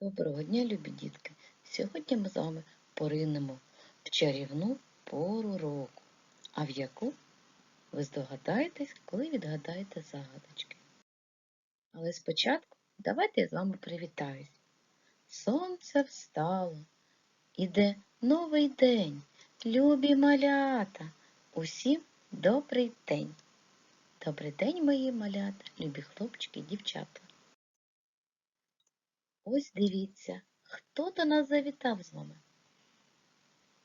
Доброго дня, любі дітки! Сьогодні ми з вами поринемо в чарівну пору року. А в яку ви здогадаєтесь, коли відгадаєте загадочки. Але спочатку давайте я з вами привітаюсь. Сонце встало, іде новий день, любі малята, усім добрий день. Добрий день, мої малята, любі хлопчики і дівчата. Ось дивіться, хто до нас завітав з вами?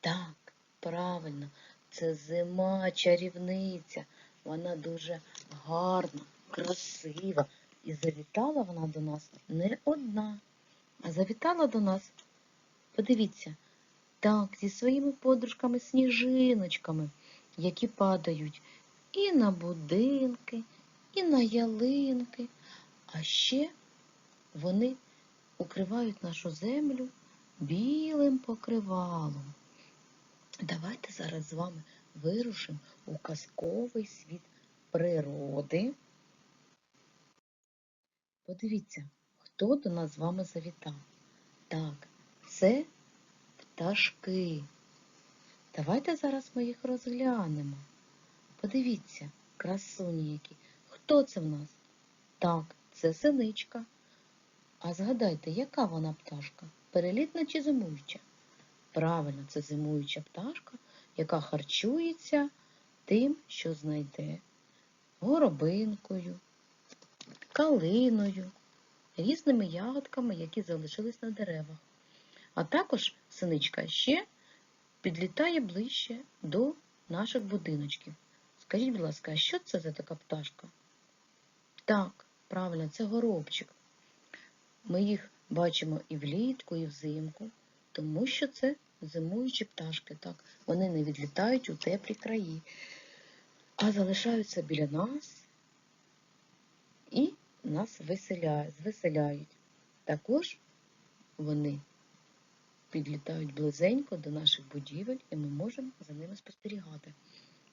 Так, правильно, це зима чарівниця. Вона дуже гарна, красива. І завітала вона до нас не одна, а завітала до нас, подивіться, так, зі своїми подружками-сніжиночками, які падають і на будинки, і на ялинки, а ще вони укривають нашу землю білим покривалом. Давайте зараз з вами вирушимо у казковий світ природи. Подивіться, хто до нас з вами завітав. Так, це пташки. Давайте зараз ми їх розглянемо. Подивіться, красуні які. Хто це в нас? Так, це синичка. А згадайте, яка вона пташка? Перелітна чи зимуюча? Правильно, це зимуюча пташка, яка харчується тим, що знайде горобинкою, калиною, різними ягодками, які залишились на деревах. А також синичка ще підлітає ближче до наших будиночків. Скажіть, будь ласка, а що це за така пташка? Так, правильно, це горобчик. Ми їх бачимо і влітку, і взимку, тому що це зимуючі пташки. Так, Вони не відлітають у теплі краї, а залишаються біля нас і нас веселяють, звеселяють. Також вони підлітають близенько до наших будівель, і ми можемо за ними спостерігати.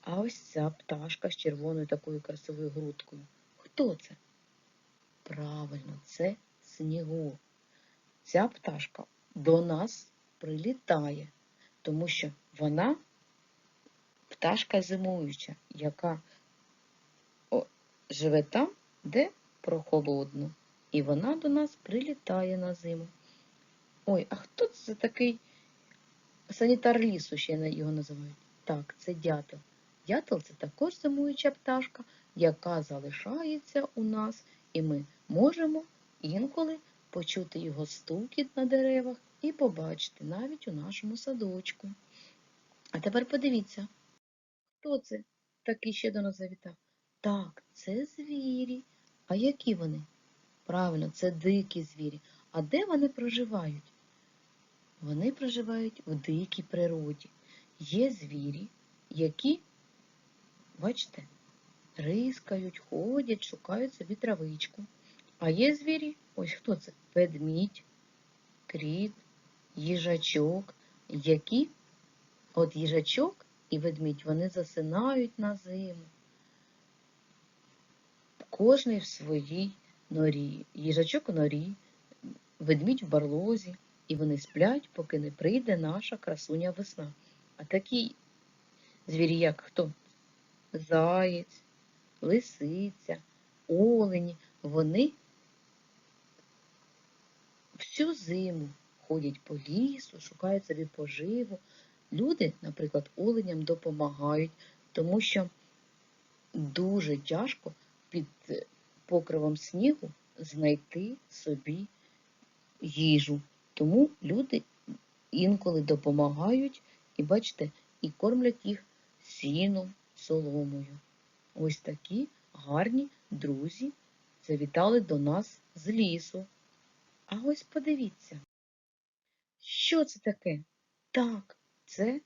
А ось ця пташка з червоною такою красивою грудкою. Хто це? Правильно, це снігу. Ця пташка до нас прилітає, тому що вона пташка зимуюча, яка живе там, де прохолодно. І вона до нас прилітає на зиму. Ой, а хто це такий санітар лісу, ще його називають? Так, це дятел. Дятел це також зимуюча пташка, яка залишається у нас, і ми можемо інколи почути його стукіт на деревах і побачити навіть у нашому садочку. А тепер подивіться, хто це такий ще до нас завітав? Так, це звірі. А які вони? Правильно, це дикі звірі. А де вони проживають? Вони проживають у дикій природі. Є звірі, які, бачите, рискають, ходять, шукають собі травичку. А є звірі, ось хто це? Ведмідь, кріт, їжачок, які от їжачок і ведмідь вони засинають на зиму. Кожний в своїй норі. Їжачок у норі, ведмідь в барлозі, і вони сплять, поки не прийде наша красуня весна. А такі звірі, як хто? Заєць, лисиця, олені, вони всю зиму ходять по лісу, шукають собі поживу. Люди, наприклад, оленям допомагають, тому що дуже тяжко під покривом снігу знайти собі їжу. Тому люди інколи допомагають і, бачите, і кормлять їх сіном, соломою. Ось такі гарні друзі завітали до нас з лісу. А ось подивіться, що це таке? Так, це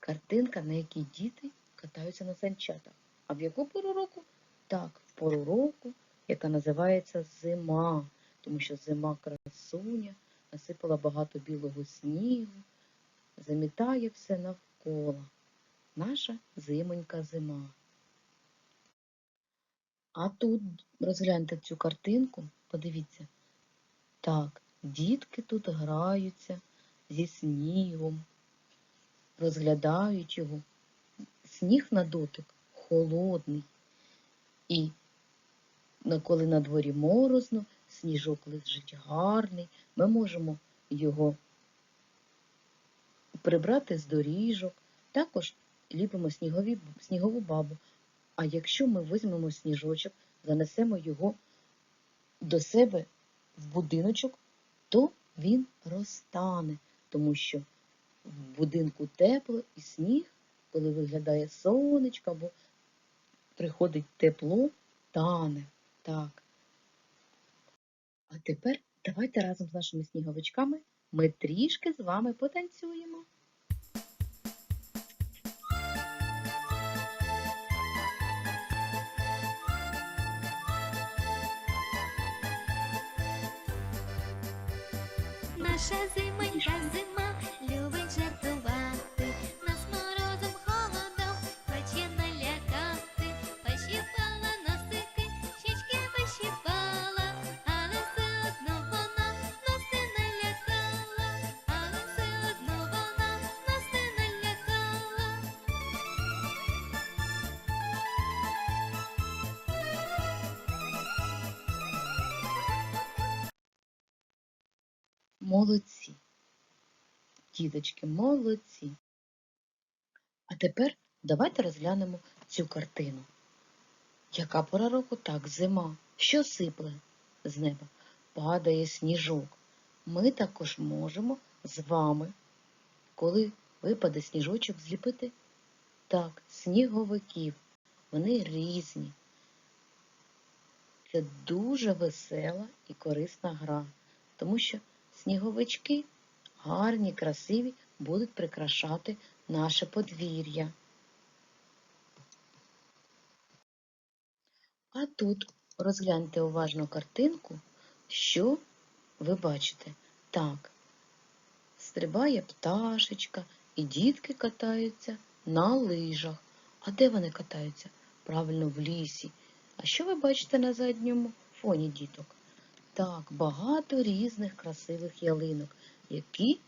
картинка, на якій діти катаються на санчатах. А в яку пору року? Так, в пору року, яка називається зима, тому що зима красуня, насипала багато білого снігу, замітає все навколо. Наша зимонька зима. А тут розгляньте цю картинку, подивіться, Так, дітки тут граються зі снігом, розглядають його. Сніг на дотик холодний. І коли на дворі морозно, сніжок лежить гарний, ми можемо його прибрати з доріжок, також ліпимо снігові, снігову бабу. А якщо ми візьмемо сніжочок, занесемо його до себе в будиночок, то він розтане, тому що в будинку тепло і сніг, коли виглядає сонечко або приходить тепло, тане. Так. А тепер давайте разом з нашими сніговичками ми трішки з вами потанцюємо. Наша зименька зима Молодці. Діточки, молодці. А тепер давайте розглянемо цю картину. Яка пора року? Так, зима. Що сипле з неба? Падає сніжок. Ми також можемо з вами, коли випаде сніжочок, зліпити так, сніговиків. Вони різні. Це дуже весела і корисна гра, тому що сніговички гарні, красиві, будуть прикрашати наше подвір'я. А тут розгляньте уважно картинку, що ви бачите. Так, стрибає пташечка, і дітки катаються на лижах. А де вони катаються? Правильно, в лісі. А що ви бачите на задньому фоні діток? Так, багато різних красивих ялинок, які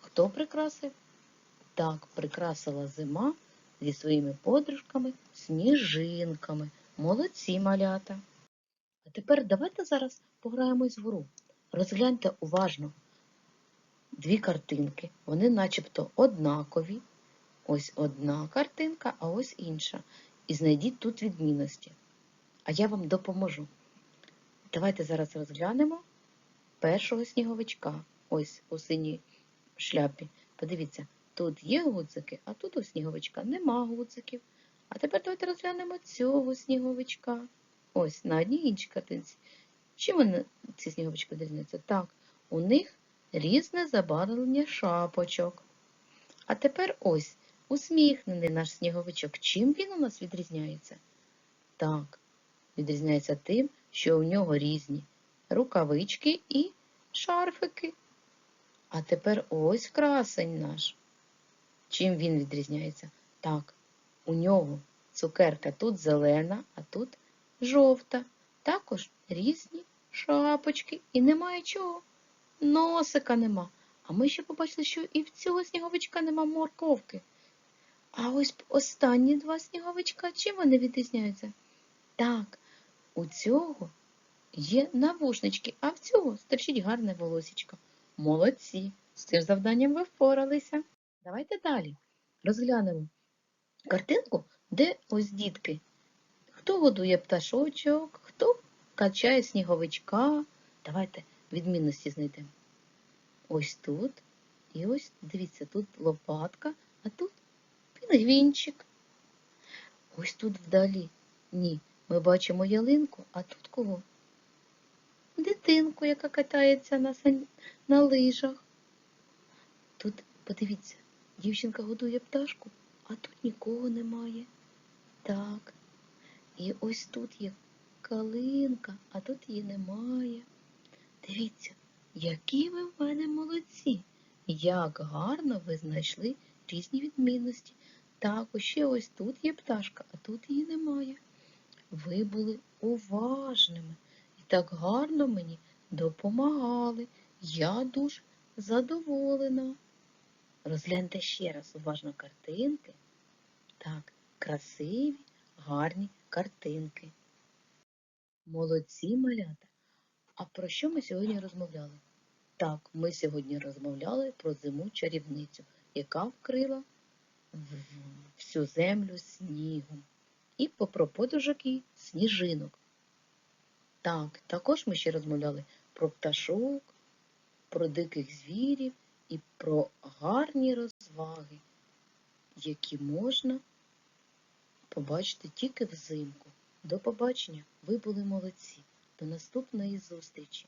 хто прикрасив? Так, прикрасила зима зі своїми подружками сніжинками. Молодці малята. А тепер давайте зараз пограємось в гру. Розгляньте уважно дві картинки. Вони начебто однакові. Ось одна картинка, а ось інша. І знайдіть тут відмінності. А я вам допоможу. Давайте зараз розглянемо першого сніговичка. Ось у синій шляпі. Подивіться, тут є гудзики, а тут у сніговичка нема гудзиків. А тепер давайте розглянемо цього сніговичка. Ось на одній іншій картинці. Чим вони, ці сніговички відрізняються? Так, у них різне забарвлення шапочок. А тепер ось усміхнений наш сніговичок. Чим він у нас відрізняється? Так, відрізняється тим, що у нього різні рукавички і шарфики. А тепер ось красень наш. Чим він відрізняється? Так, у нього цукерка тут зелена, а тут жовта. Також різні шапочки і немає чого. Носика нема. А ми ще побачили, що і в цього сніговичка нема морковки. А ось останні два сніговичка, чим вони відрізняються? Так, у цього є навушнички, а в цього стерчить гарне волосічко. Молодці! З цим завданням ви впоралися. Давайте далі розглянемо картинку, де ось дітки. Хто годує пташочок, хто качає сніговичка. Давайте відмінності знайдемо. Ось тут. І ось, дивіться, тут лопатка, а тут пінгвінчик. Ось тут вдалі. Ні, ми бачимо ялинку, а тут кого? Дитинку, яка катається на, сан... на лижах. Тут, подивіться, дівчинка годує пташку, а тут нікого немає. Так. І ось тут є калинка, а тут її немає. Дивіться, які ви в мене молодці. Як гарно ви знайшли різні відмінності. Так, ще ось тут є пташка, а тут її немає. Ви були уважними і так гарно мені допомагали. Я дуже задоволена. Розгляньте ще раз уважно картинки. Так, красиві, гарні картинки. Молодці малята. А про що ми сьогодні розмовляли? Так, ми сьогодні розмовляли про зиму чарівницю, яка вкрила всю землю снігом. І про подушок і сніжинок. Так, також ми ще розмовляли про пташок, про диких звірів і про гарні розваги, які можна побачити тільки взимку. До побачення, ви були молодці. До наступної зустрічі!